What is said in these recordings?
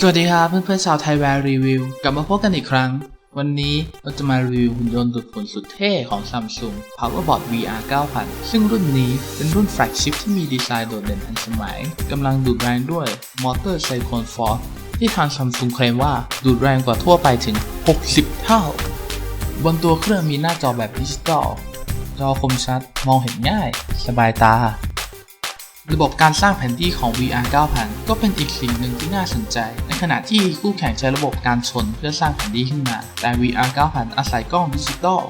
สวัสดีครับเพื่อนๆชาวไทยแวร์รีวิวกลับมาพบกันอีกครั้ง วันนี้เราจะมารีวิวหุ่นยนต์ดูดฝุ่นสุดเท่ของ Samsung Powerbot VR 9000 ซึ่งรุ่นนี้เป็นรุ่นแฟลกชิพที่มีดีไซน์โดดเด่นทันสมัยกำลังดูดแรงด้วยมอเตอร์ไซคลฟอร์ที่ทาง Samsung เคลมว่าดูดแรงกว่าทั่วไปถึง 60 เท่า บนตัวเครื่องมีหน้าจอแบบดิจิตอลจอคมชัดมองเห็นง่าย สบายตา ระบบการสร้างแผนที่ของ VR 9000 ก็เป็นอีกสิ่งหนึ่งที่น่าสนใจ ในขณะที่คู่แข่งใช้ระบบการชนเพื่อสร้างแผนที่ขึ้นมา แต่ VR 9000 อาศัยกล้องดิจิตอล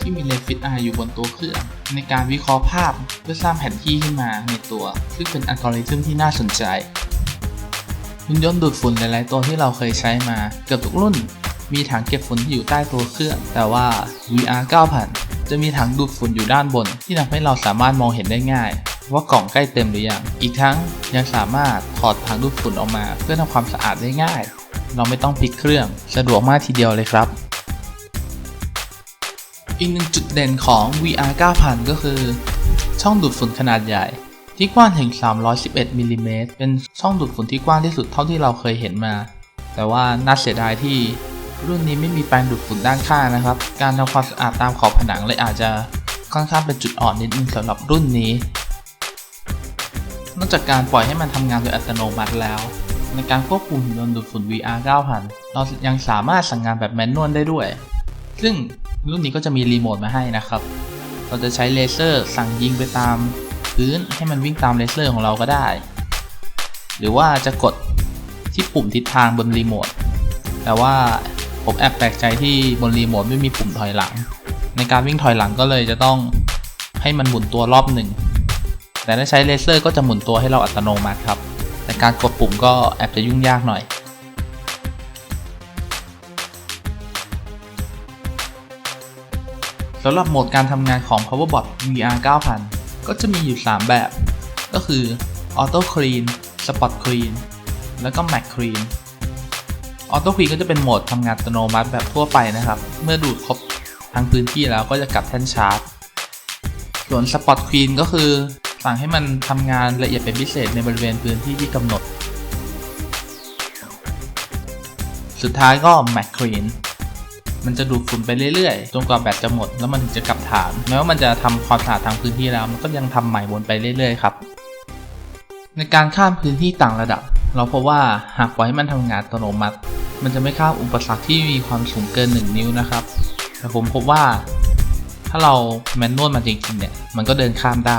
ที่มีเลนส์ฟิตไออยู่บนตัวเครื่องในการวิเคราะห์ภาพเพื่อสร้างแผนที่ขึ้นมาในตัว ซึ่งเป็นอัลกอริทึมที่น่าสนใจหุ่นยนต์ดูดฝุ่นหลาย ๆ ตัวที่เราเคยใช้มาเกือบทุกรุ่น มีถังเก็บฝุ่นที่อยู่ใต้ตัวเครื่อง แต่ว่า VR 9000 จะมีถังดูดฝุ่นอยู่ด้านบน ที่ทำให้เราสามารถมองเห็นได้ง่าย ว่ากล่องใกล้เต็มหรือยัง อีกทั้งยังสามารถถอดถังดูดฝุ่นออกมา เพื่อทำความสะอาดได้ง่าย เราไม่ต้องพลิกเครื่อง สะดวกมากทีเดียวเลยครับ อีกหนึ่งจุดเด่นของ VR 9000 ก็คือ ช่องดูดฝุ่นขนาดใหญ่ ที่กว้างถึง 311มิลลิเมตรเป็นช่องดูดฝุ่นที่กว้างที่สุดเท่าที่เราเคยเห็นมา แต่ว่าน่าเสียดายที่รุ่นนี้ไม่มีแปรงดูดฝุ่นด้านข้างนะครับ การทำความสะอาดตามขอบผนังเลยอาจจะค่อนข้างเป็นจุดอ่อนนิดนึงสำหรับรุ่นนี้ นอกจากการปล่อยให้มันทำงานโดยอัตโนมัติแล้ว ในการควบคุมหุ่นยนต์ดูดฝุ่น VR 9000 เรายังสามารถสั่งงานแบบแมนนวลได้ด้วย ซึ่งรุ่นนี้ก็จะมีรีโมทมาให้นะครับ เราจะใช้เลเซอร์สั่งยิงไปตามพื้นให้มันวิ่งตามเลเซอร์ของเราก็ได้ หรือว่าจะกดที่ปุ่มทิศทางบนรีโมท แต่ว่าผมแอบแปลกใจที่บนรีโมทไม่มีปุ่มถอยหลัง ในการวิ่งถอยหลังก็เลยจะต้องให้มันหมุนตัวรอบหนึ่ง แต่ถ้าใช้เลเซอร์ก็จะหมุนตัวให้เราอัตโนมัติครับแต่การกดปุ่มก็แอบจะยุ่งยากหน่อยสำหรับโหมดการทำงานของ PowerBot VR 9000 ก็จะมีอยู่ 3 แบบ ก็คือ Auto Clean Spot Clean แล้วก็ Mac Clean Auto Clean ก็จะเป็นโหมดทำงานอัตโนมัติแบบทั่วไปนะครับ เมื่อดูดครบทั้งพื้นที่แล้วก็จะกลับแท่นชาร์จ ส่วน Spot Clean ก็คือ สั่งให้มันทำงานละเอียดเป็นพิเศษในบริเวณพื้นที่ที่กำหนด สุดท้ายก็ Mac Clean มันจะดูดฝุ่นไปเรื่อยๆ จนกว่าแบตจะหมด แล้วมันถึงจะกลับฐาน แม้ว่ามันจะทำความสะอาดทางพื้นที่แล้ว มันก็ยังทำใหม่วนไปเรื่อยๆ ครับ ในการข้ามพื้นที่ต่างระดับ เราพบว่าหากปล่อยให้มันทำงานอัตโนมัติ มันจะไม่ข้ามอุปสรรคที่มีความสูงเกิน 1 นิ้วนะครับ แต่ผมพบว่า ถ้าเราแมนนวลมันจริงๆเนี่ย มันก็เดินข้ามได้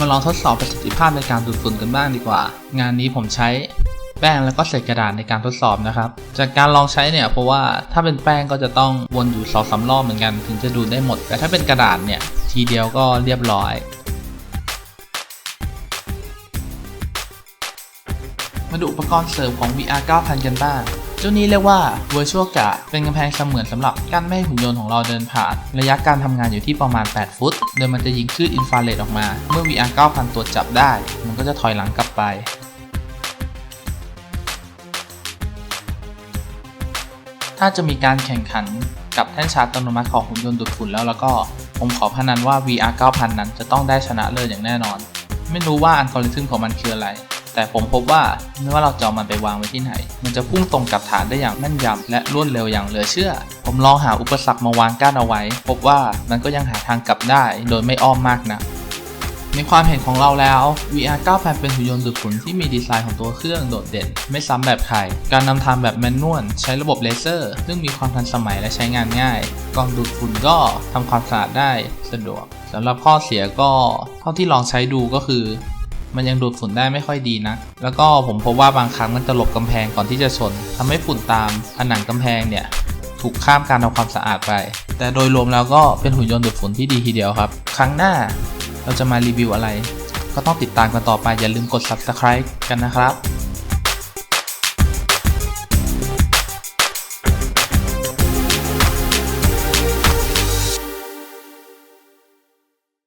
มาลองทดสอบประสิทธิภาพในการดูดฝุ่นกันบ้างดีกว่า งานนี้ผมใช้แป้งแล้วก็เศษกระดาษในการทดสอบนะครับ จากการลองใช้เนี่ยเพราะว่าถ้าเป็นแป้งก็จะต้องวนอยู่สองสารอบเหมือนกันถึงจะดูดได้หมด แต่ถ้าเป็นกระดาษเนี่ยทีเดียวก็เรียบร้อยมาดูอุปกรณ์เสริมของ VR 9000 กันบ้าง เจ้านี้เรียกว่า Virtual Guard เป็นกำแพงเสมือนสำหรับกั้นไม่ให้หุ่นยนต์ของเราเดินผ่าน ระยะการทำงานอยู่ที่ประมาณ 8 ฟุต โดยมันจะยิงคลื่นอินฟราเรดออกมา เมื่อ VR 9000ตรวจจับได้ มันก็จะถอยหลังกลับไปถ้าจะมีการแข่งขันกับแท่นชาร์จอัตโนมัติของหุ่นยนต์ดูดฝุ่นแล้วแล้วก็ผมขอพนันว่า VR 9000 นั้นจะต้องได้ชนะเลิศอย่างแน่นอน ไม่รู้ว่าอัลกอริทึมของมันคืออะไร แต่ผมพบว่าไม่ว่าเราจะเอามันไปวางไว้ที่ไหน มันจะพุ่งตรงกับฐานได้อย่างแม่นยำและรวดเร็วอย่างเหลือเชื่อ ผมลองหาอุปสรรคมาวางกั้นเอาไว้ พบว่ามันก็ยังหาทางกลับได้โดยไม่อ้อมมากนะในความเห็นของเราแล้ว VR 9000เป็นหุ่นยนต์ดูดฝุ่นที่มีดีไซน์ของตัวเครื่องโดดเด่น ไม่ซ้ำแบบใคร การนำทางแบบแมนนวลใช้ระบบเลเซอร์ ซึ่งมีความทันสมัยและใช้งานง่าย กล่องดูดฝุ่นก็ทำความสะอาดได้สะดวกสำหรับข้อเสียก็ เท่าที่ลองใช้ดูก็คือ มันยังดูดฝุ่นได้ไม่ค่อยดีนะ แล้วก็ผมพบว่าบางครั้งมันจะหลบกำแพงก่อนที่จะชนทำให้ฝุ่นตามผนังกำแพงเนี่ยถูกข้ามการทำความสะอาดไป แต่โดยรวมแล้วก็เป็นหุ่นยนต์ดูดฝุ่นที่ดีทีเดียวครับ ครั้งหน้าเราจะมารีวิวอะไร ก็ต้องติดตามกันต่อไปอย่าลืมกด subscribe กันนะครับ